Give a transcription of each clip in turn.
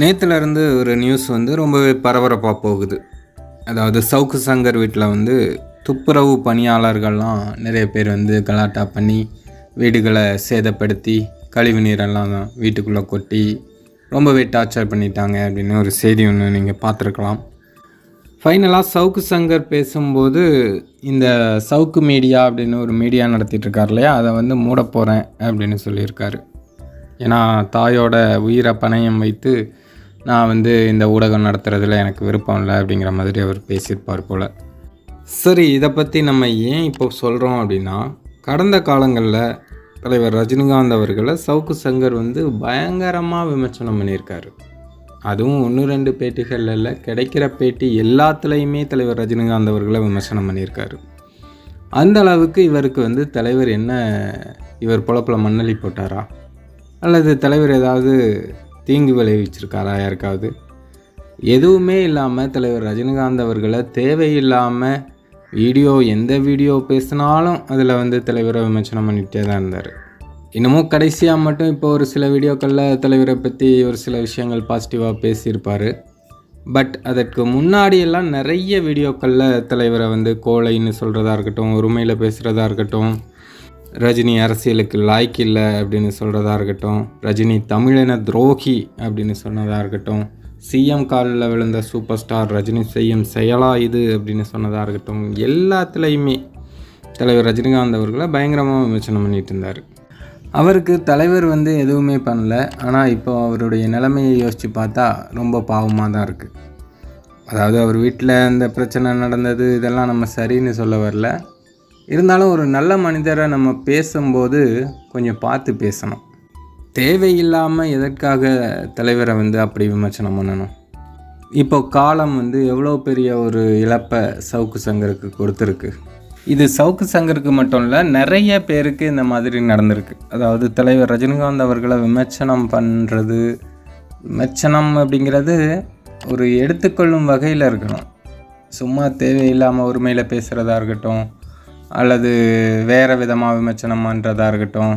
நேற்றுலேருந்து ஒரு நியூஸ் வந்து ரொம்பவே பரபரப்பாக போகுது. அதாவது சவுக்கு சங்கர் வீட்டில் வந்து துப்புரவு பணியாளர்கள்லாம் நிறைய பேர் வந்து கலாட்டா பண்ணி வீடுகளை சேதப்படுத்தி கழிவு நீரெல்லாம் வீட்டுக்குள்ளே கொட்டி ரொம்பவே டார்ச்சர் பண்ணிட்டாங்க அப்படின்னு ஒரு செய்தி ஒன்று நீங்கள் பார்த்துருக்கலாம். ஃபைனலாக சவுக்கு சங்கர் பேசும்போது இந்த சவுக்கு மீடியா அப்படின்னு ஒரு மீடியா நடத்திட்டுருக்கார் இல்லையா? அதை வந்து மூட போகிறேன் அப்படின்னு சொல்லியிருக்காரு. ஏன்னா தாயோட உயிரை பணயம் வைத்து நான் வந்து இந்த ஊடகம் நடத்துகிறதுல எனக்கு விருப்பம் இல்லை அப்படிங்கிற மாதிரி அவர் பேசியிருப்பார் போல். சரி இதை பற்றி நம்ம ஏன் இப்போ சொல்கிறோம் அப்படின்னா கடந்த காலங்களில் தலைவர் ரஜினிகாந்த் அவர்களை சவுக்கு சங்கர் வந்து பயங்கரமாக விமர்சனம் பண்ணியிருக்காரு. அதுவும் ஒன்று ரெண்டு பேட்டிகளில் இல்லை கிடைக்கிற பேட்டி எல்லாத்துலேயுமே தலைவர் ரஜினிகாந்த் அவர்களை விமர்சனம் பண்ணியிருக்காரு. அந்த அளவுக்கு இவருக்கு வந்து தலைவர் என்ன இவர் பொழப்பில் மண்ணளி போட்டாரா? அல்லது தலைவர் ஏதாவது தீங்கு விளைவிச்சிருக்காரா யாருக்காவது? எதுவுமே இல்லாமல் தலைவர் ரஜினிகாந்த் அவர்களை தேவையில்லாமல் வீடியோ எந்த வீடியோ பேசினாலும் அதில் வந்து தலைவரை விமர்சனம் பண்ணிகிட்டே தான் இருந்தார். இன்னமும் கடைசியாக மட்டும் இப்போ ஒரு சில வீடியோக்களில் தலைவரை பற்றி ஒரு சில விஷயங்கள் பாசிட்டிவாக பேசியிருப்பார். பட் அதற்கு முன்னாடியெல்லாம் நிறைய வீடியோக்களில் தலைவரை வந்து கோழைன்னு சொல்கிறதா இருக்கட்டும் உரிமையில் பேசுகிறதா இருக்கட்டும் ரஜினி அரசியலுக்கு லாய்க்கு இல்லை அப்படின்னு சொல்கிறதா இருக்கட்டும். ரஜினி தமிழின துரோகி அப்படின்னு சொன்னதாக இருக்கட்டும். சிஎம் காலில் விழுந்த சூப்பர் ஸ்டார் ரஜினி செய்யும் செயலா இது அப்படின்னு சொன்னதாக இருக்கட்டும். எல்லாத்துலேயுமே தலைவர் ரஜினிகாந்த் அவர்களை பயங்கரமாக விமர்சனம் பண்ணிட்டு இருந்தார். அவருக்கு தலைவர் வந்து எதுவுமே பண்ணல. ஆனால் இப்போ அவருடைய நிலைமையை யோசித்து பார்த்தா ரொம்ப பாவமாக தான் இருக்குது அதாவது அவர் வீட்டில் இந்த பிரச்சனை நடந்தது இதெல்லாம் நம்ம சரின்னு சொல்ல வரல. இருந்தாலும் ஒரு நல்ல மனிதரை நம்ம பேசும்போது கொஞ்சம் பார்த்து பேசணும். தேவையில்லாமல் எதற்காக தலைவரை வந்து அப்படி விமர்சனம் பண்ணணும்? இப்போ காலம் வந்து எவ்வளோ பெரிய ஒரு இழப்பை சவுக்கு சங்கருக்கு கொடுத்துருக்கு? இது சவுக்கு சங்கருக்கு மட்டும் இல்லை நிறைய பேருக்கு இந்த மாதிரி நடந்திருக்கு. அதாவது தலைவர் ரஜினிகாந்த் அவர்களை விமர்சனம் பண்ணுறது விமர்சனம் அப்படிங்கிறது ஒரு எடுத்துக்கொள்ளும் வகையில் இருக்கணும். சும்மா தேவையில்லாமல் உரிமையில் பேசுகிறதா இருக்கட்டும் அல்லது வேறு விதமாக விமர்சனம் பண்ணுறதா இருக்கட்டும்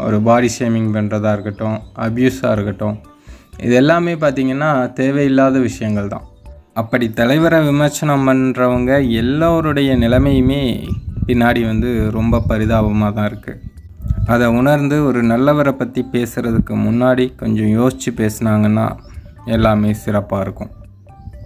ஒரு பாடி ஷேமிங் பண்ணுறதா இருக்கட்டும் அப்யூஸாக இருக்கட்டும் இது எல்லாமே பார்த்திங்கன்னா தேவையில்லாத விஷயங்கள் தான். அப்படி தலைவரை விமர்சனம் பண்ணுறவங்க எல்லோருடைய நிலைமையுமே பின்னாடி வந்து ரொம்ப பரிதாபமாக தான் இருக்குது அதை உணர்ந்து ஒரு நல்லவரை பற்றி பேசுகிறதுக்கு முன்னாடி கொஞ்சம் யோசித்து பேசுனாங்கன்னா எல்லாமே சிறப்பாக இருக்கும்.